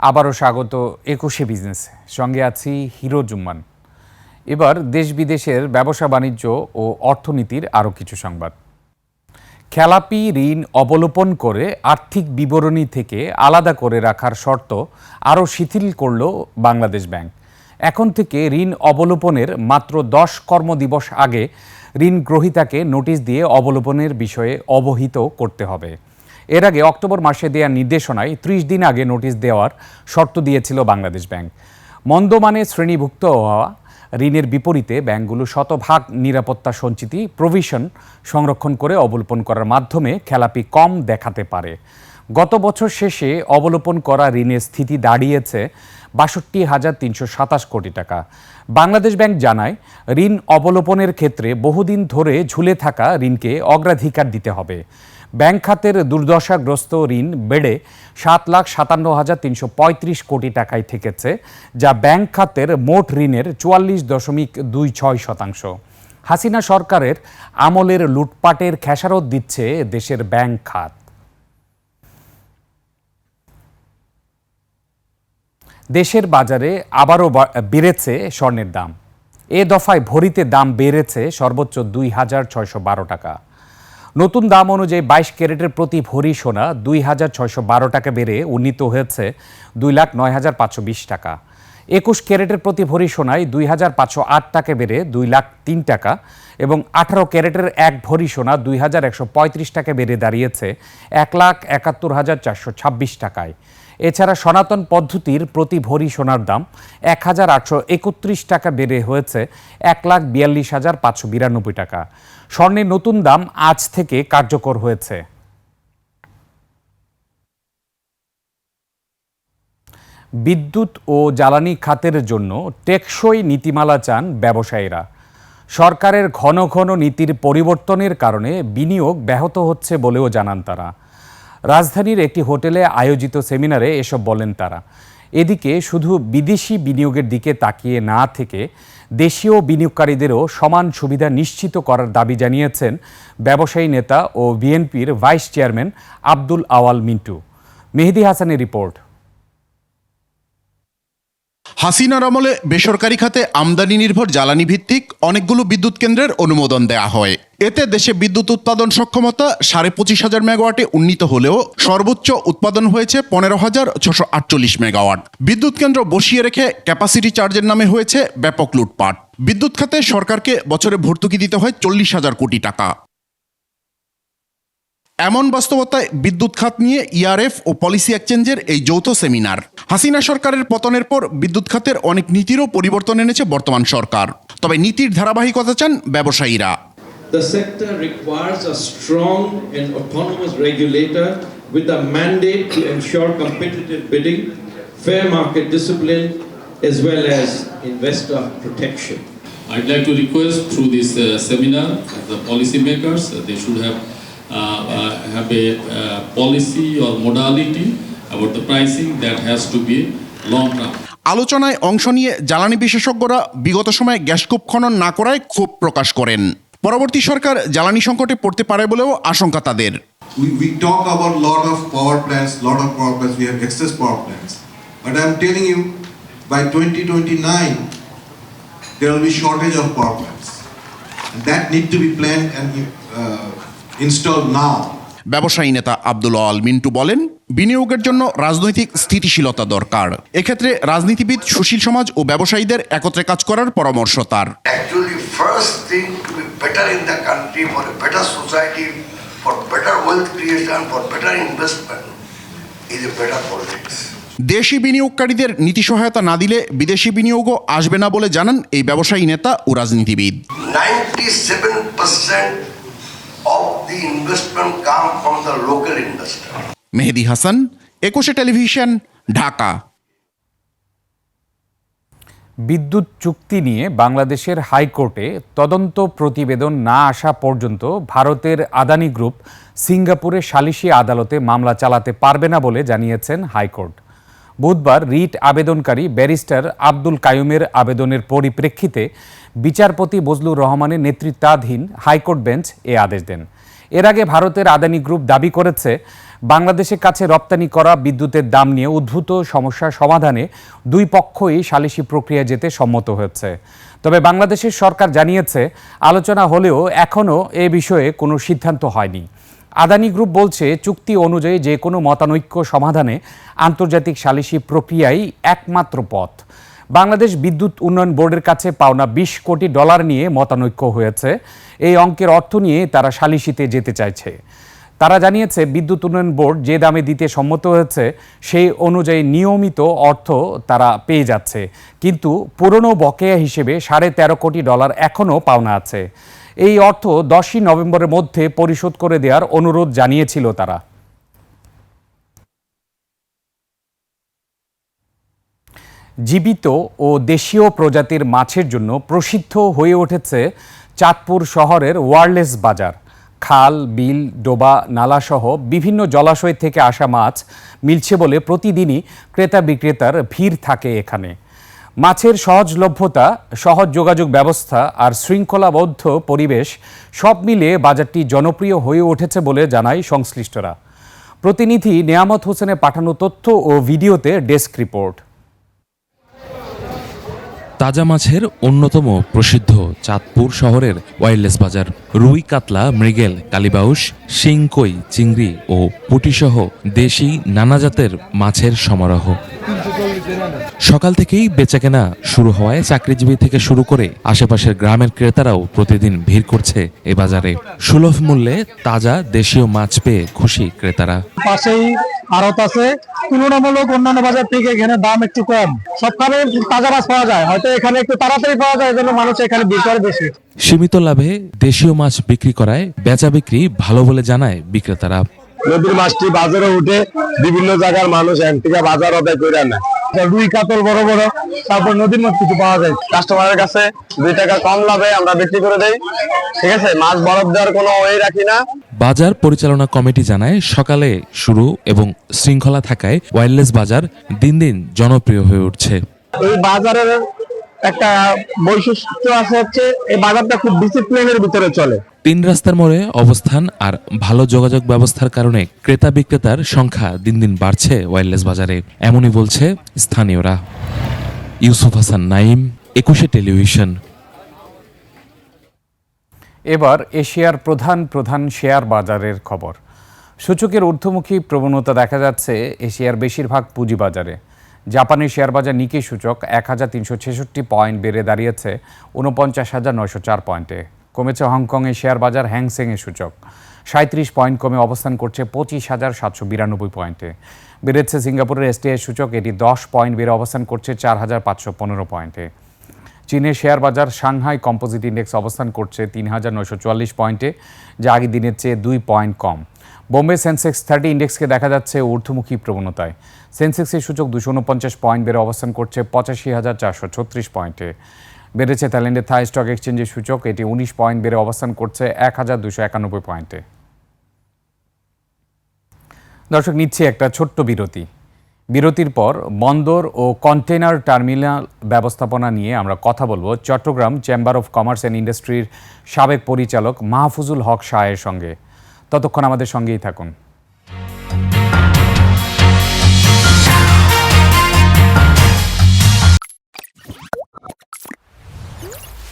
আবারও স্বাগত একুশে বিজনেস। সঙ্গে আছি হিরো জুম্মান। এবার দেশ বিদেশের ব্যবসা বাণিজ্য ও অর্থনীতির আরও কিছু সংবাদ। খেলাপি, ঋণ অবলোপন করে আর্থিক বিবরণী থেকে আলাদা করে রাখার শর্ত আরও শিথিল করল বাংলাদেশ ব্যাংক। এখন থেকে ঋণ অবলোপনের মাত্র দশ কর্মদিবস আগে ঋণ গ্রহীতাকে নোটিশ দিয়ে অবলোপনের বিষয়ে অবহিত করতে হবে। এর আগে অক্টোবর মাসে দেওয়া নির্দেশনায় ত্রিশ দিন আগে নোটিশ দেওয়ার শর্ত দিয়েছিল বাংলাদেশ ব্যাংক। মন্দমানে শ্রেণীভুক্ত হওয়া ঋণের বিপরীতে ব্যাংকগুলো শতভাগ নিরাপত্তা সঞ্চিতি, প্রভিশন সংরক্ষণ করে অবলোপন করার মাধ্যমে খেলাপি কম দেখাতে পারে। গত বছর শেষে অবলোপন করা ঋণের স্থিতি দাঁড়িয়েছে বাষট্টি হাজার তিনশো সাতাশ কোটি টাকা। বাংলাদেশ ব্যাংক জানায়, ঋণ অবলোপনের ক্ষেত্রে বহুদিন ধরে ঝুলে থাকা ঋণকে অগ্রাধিকার দিতে হবে। ব্যাংক খাতের দুর্দশাগ্রস্ত ঋণ বেড়ে সাত লাখ সাতান্ন হাজার তিনশো পঁয়ত্রিশ কোটি টাকায় থেকেছে, যা ব্যাংক খাতের মোট ঋণের চুয়াল্লিশ দশমিক দুই ছয় শতাংশ। হাসিনা সরকারের আমলের লুটপাটের খেসারত দিচ্ছে দেশের ব্যাংক খাত। দেশের বাজারে আবারও বেড়েছে স্বর্ণের দাম। এ দফায় ভরিতে দাম বেড়েছে সর্বোচ্চ দুই হাজার ছয়শো বারো টাকা। নতুন দাম অনুযায়ী বাইশ ক্যারেটের প্রতি ভরি সোনা দুই হাজার ছয়শো বারো টাকা বেড়ে উন্নীত হয়েছে দুই লাখ নয় হাজার পাঁচশো বিশ টাকা। একুশ ক্যারেটের প্রতি ভরি সোনায় দুই হাজার পাঁচশো আট টাকা বেড়ে দুই লাখ তিন টাকা এবং আঠারো ক্যারেটের এক ভরি সোনা দুই হাজার একশো পঁয়ত্রিশ টাকা বেড়ে দাঁড়িয়েছে এক লাখ একাত্তর হাজার চারশো ছাব্বিশ টাকায়। এছাড়া সনাতন পদ্ধতির প্রতি ভরি সোনার দাম এক হাজার আটশো একত্রিশ টাকা বেড়ে হয়েছে এক লাখ বিয়াল্লিশ হাজার পাঁচশো বিরানব্বই টাকা। স্বর্ণের নতুন দাম আজ থেকে কার্যকর হয়েছে। বিদ্যুৎ ও জ্বালানি খাতের জন্য টেকসই নীতিমালা চান ব্যবসায়ীরা। সরকারের ঘন ঘন নীতির পরিবর্তনের কারণে বিনিয়োগ ব্যাহত হচ্ছে বলেও জানান তারা। রাজধানীর একটি হোটেলে আয়োজিত সেমিনারে এসব বলেন তারা। এদিকে শুধু বিদেশি বিনিয়োগের দিকে তাকিয়ে না থেকে দেশীয় বিনিয়োগকারীদেরও সমান সুবিধা নিশ্চিত করার দাবি জানিয়েছেন ব্যবসায়ী নেতা ও বিএনপির ভাইস চেয়ারম্যান আব্দুল আওয়াল মিন্টু। মেহেদি হাসানের রিপোর্ট। হাসিনার আমলে বেসরকারি খাতে আমদানি নির্ভর জ্বালানি ভিত্তিক অনেকগুলো বিদ্যুৎ কেন্দ্রের অনুমোদন দেয়া হয়। এতে দেশে বিদ্যুৎ উৎপাদন সক্ষমতা সাড়ে পঁচিশ হাজার মেগাওয়াটে উন্নীত হলেও সর্বোচ্চ উৎপাদন হয়েছে পনেরো হাজার ছশো আটচল্লিশ মেগাওয়াট। বিদ্যুৎ কেন্দ্র বসিয়ে রেখে ক্যাপাসিটি চার্জের নামে হয়েছে ব্যাপক লুটপাট। বিদ্যুৎ খাতে সরকারকে বছরে ভর্তুকি দিতে হয় চল্লিশ হাজার কোটি টাকা। এমন বাস্তবতায় বিদ্যুৎ খাত নিয়ে ইআরএফ ও পলিসি এক্সচেঞ্জের এই যৌথ সেমিনার হাসিনা সরকারের পতনের পর বিদ্যুৎ খাতের অনেক নীতিরও পরিবর্তন এনেছে বর্তমান সরকার তবে নীতির ধারাবাহিকতা চান ব্যবসায়ীরা The sector requires a strong and autonomous regulator with a mandate to ensure competitive bidding, fair market discipline, as well as investor protection. I'd like to request through this uh, seminar, the policymakers, uh, they should have, uh, uh, have a uh, policy or modality about the pricing that has to be long term. আলোচনায় অংশ নিয়ে জ্বালানি বিশেষজ্ঞরা বিগত সময়ে গ্যাসকূপ খনন না করায় ক্ষোভ প্রকাশ করেন পরবর্তী সরকার জ্বালানি সংকটে পড়তে পারে বলেও আশঙ্কা তাদের we, we talk about lot of power plants, lot of power plants, we have excess power plants. But I'm telling you, by 2029, there will be shortage of power plants. And that need to be planned and uh, ব্যবসায়ী নেতা আব্দুল আল মিন্টু বলেন বিনিয়োগের জন্য রাজনৈতিক স্থিতিশীলতা দরকার। এক্ষেত্রে রাজনীতিবিদ সুশীল সমাজ ও ব্যবসায়ীদের একত্রে কাজ করার পরামর্শ তার। দেশি বিনিয়োগকারীদের নীতি সহায়তা না দিলে বিদেশি বিনিয়োগও আসবে না বলে জানান এই ব্যবসায়ী নেতা ও রাজনীতিবিদ। 97% of the investment come from the local investor. Mehedi Hasan একুশে টেলিভিশন ঢাকা। বিদ্যুৎ চুক্তি নিয়ে বাংলাদেশের হাইকোর্টে তদন্ত প্রতিবেদন না আসা পর্যন্ত ভারতের আদানি গ্রুপ সিঙ্গাপুরে সালিশি আদালতে মামলা চালাতে পারবে না বলে জানিয়েছেন হাইকোর্ট। বুধবার রিট আবেদনকারী ব্যারিস্টার আব্দুল কায়ুমের আবেদনের পরিপ্রেক্ষিতে বিচারপতি বজলুর রহমানের নেতৃত্বাধীন হাইকোর্ট বেঞ্চ এ আদেশ দেন। এর আগে ভারতের আদানি গ্রুপ দাবি করেছে বাংলাদেশের কাছে রপ্তানি করা বিদ্যুতের দাম নিয়ে উদ্ভূত সমস্যা সমাধানে দুই পক্ষই সালিসি প্রক্রিয়া যেতে সম্মত হয়েছে। তবে বাংলাদেশের সরকার জানিয়েছে, আলোচনা হলেও এখনও এ বিষয়ে কোনো সিদ্ধান্ত হয়নি। আদানি গ্রুপ বলছে, চুক্তি অনুযায়ী যে কোনো মতানৈক্য সমাধানে আন্তর্জাতিক সালিসি প্রক্রিয়াই একমাত্র পথ। বাংলাদেশ বিদ্যুৎ উন্নয়ন বোর্ডের কাছে পাওনা বিশ কোটি ডলার নিয়ে মতানৈক্য হয়েছে। এই অঙ্কের অর্থ নিয়ে তারা সালিসিতে যেতে চাইছে। তারা জানিয়েছে, বিদ্যুৎ উন্নয়ন বোর্ড যে দামে দিতে সম্মত হয়েছে, সেই অনুযায়ী নিয়মিত অর্থ তারা পেয়ে যাচ্ছে। কিন্তু পুরনো বকেয়া হিসেবে সাড়ে তেরো কোটি ডলার এখনও পাওনা আছে। এই অর্থ দশই নভেম্বরের মধ্যে পরিশোধ করে দেওয়ার অনুরোধ জানিয়েছিল তারা। জীবিত ও দেশীয় প্রজাতির মাছের জন্য প্রসিদ্ধ হয়ে উঠেছে চাঁদপুর শহরের ওয়ারলেস বাজার। খাল, বিল, ডোবা, নালাসহ বিভিন্ন জলাশয় থেকে আসা মাছ মিলছে বলে প্রতিদিনই ক্রেতা বিক্রেতার ভিড় থাকে এখানে। মাছের সহজলভ্যতা, সহজ যোগাযোগ ব্যবস্থা আর শৃঙ্খলাবদ্ধ পরিবেশ সব মিলিয়ে বাজারটি জনপ্রিয় হয়ে উঠেছে বলে জানায় সংশ্লিষ্টরা। প্রতিনিধি নেয়ামত হোসেনের পাঠানো তথ্য ও ভিডিওতে ডেস্ক রিপোর্ট। তাজা মাছের অন্যতম প্রসিদ্ধ চাঁদপুর শহরের ওয়াইল্ডলেস বাজার, রুই কাতলা, মৃগেল কালিবাউস শিংকই, চিংড়ি ও পুটিসহ দেশি নানা জাতের মাছের সমারোহ। সকাল থেকেই বেচাকেনা শুরু হওয়ায় চাকরিজীবী থেকে শুরু করে আশেপাশের গ্রামের ক্রেতারাও প্রতিদিন ভিড় করছে এ বাজারে। সুলভ মূল্যে তাজা দেশীয় মাছ পেয়ে খুশি ক্রেতারা। পাশেই আড়ত আছে। তুলনামূলক অন্যান্য বাজার থেকে এখানে দাম একটু কম। সবখানে তাজা মাছ পাওয়া যায়। হয়তো এখানে একটু তাড়াতাড়ি পাওয়া যায় এজন্য মানুষ এখানে বিক্রয় করে বেশি। সীমিত লাভে দেশীয় মাছ বিক্রি করায় বেচা বিক্রি ভালো বলে জানায় বিক্রেতারা। নদীর মাছটি বাজারে উঠে বিভিন্ন জায়গার মানুষ এক থেকে বাজার আদায় করে নেয় রুই কাতল বড় বড় তারপর নদীর মাছ কিছু পাওয়া যায়। কাস্টমারের কাছে দুই টাকা কম লাভে আমরা বিক্রি করে দেই। ঠিক আছে? মাছ বরফ দেওয়ার কোনো ওয়ে রাখি না। বাজার পরিচালনা কমিটি জানায় সকালে শুরু এবং শৃঙ্খলা থাকায় ওয়্যারলেস বাজার দিন দিন জনপ্রিয় হয়ে উঠছে। এই বাজারের একটা বৈশিষ্ট্য আছে হচ্ছে এই বাজারটা খুব ডিসিপ্লিনের ভিতরে চলে। তিন রাস্তার মোড়ে অবস্থান আর ভালো যোগাযোগ ব্যবস্থার কারণে ক্রেতা বিক্রেতার সংখ্যা দিন দিন বাড়ছে ওয়্যারলেস বাজারে। এমনই বলছে স্থানীয়রা। ইউসুফ হাসান নাইম একুশে টেলিভিশন। এবার এশিয়ার প্রধান প্রধান শেয়ার বাজারের খবর। সূচকের ঊর্ধ্বমুখী প্রবণতা দেখা যাচ্ছে এশিয়ার বেশিরভাগ পুঁজিবাজারে। জাপানের শেয়ার বাজার নিকি সূচক এক হাজার তিনশো ছেষট্টি পয়েন্ট বেড়ে দাঁড়িয়েছে উনপঞ্চাশ হাজার নয়শো চার পয়েন্টে। কমেছে হংকংয়ের শেয়ার বাজার হ্যাংসেংয়ের সূচক। সাঁত্রিশ পয়েন্ট কমে অবস্থান করছে পঁচিশ হাজার সাতশো বিরানব্বই পয়েন্টে। বেড়েছে সিঙ্গাপুরের এসটিআই সূচক, এটি দশ পয়েন্ট বেড়ে অবস্থান করছে চার হাজার পাঁচশো পনেরো পয়েন্টে। চীনের শেয়ার বাজার সাংহাই কম্পোজিট ইন্ডেক্স অবস্থান করছে তিন হাজার নয়শো চুয়াল্লিশ পয়েন্টে, যা আগের দিনের চেয়ে দুই পয়েন্ট কম। বোম্বে সেন্সেক্স থার্টি ইন্ডেক্সকে দেখা যাচ্ছে ঊর্ধ্বমুখী প্রবণতায়। সেন্সেক্সের সূচক দুশো উনপঞ্চাশ পয়েন্ট বেড়ে অবস্থান করছে পঁচাশি হাজার চারশো ছত্রিশ পয়েন্টে। বেড়েছে থাইল্যান্ডের থাই স্টক এক্সচেঞ্জের সূচক, এটি উনিশ পয়েন্ট বেড়ে অবস্থান করছে এক হাজার দুশো একানব্বই পয়েন্টে। দর্শক, নিচ্ছে একটা ছোট্ট বিরতি। বিরতির পর বন্দর ও কন্টেনার টার্মিনাল ব্যবস্থাপনা নিয়ে আমরা কথা বলব Chittagong chamber of commerce and ইন্ডাস্ট্রির সাবেক পরিচালক মাহফুজুল হক শাহের সঙ্গে। ততক্ষণ আমাদের সঙ্গেই থাকুন।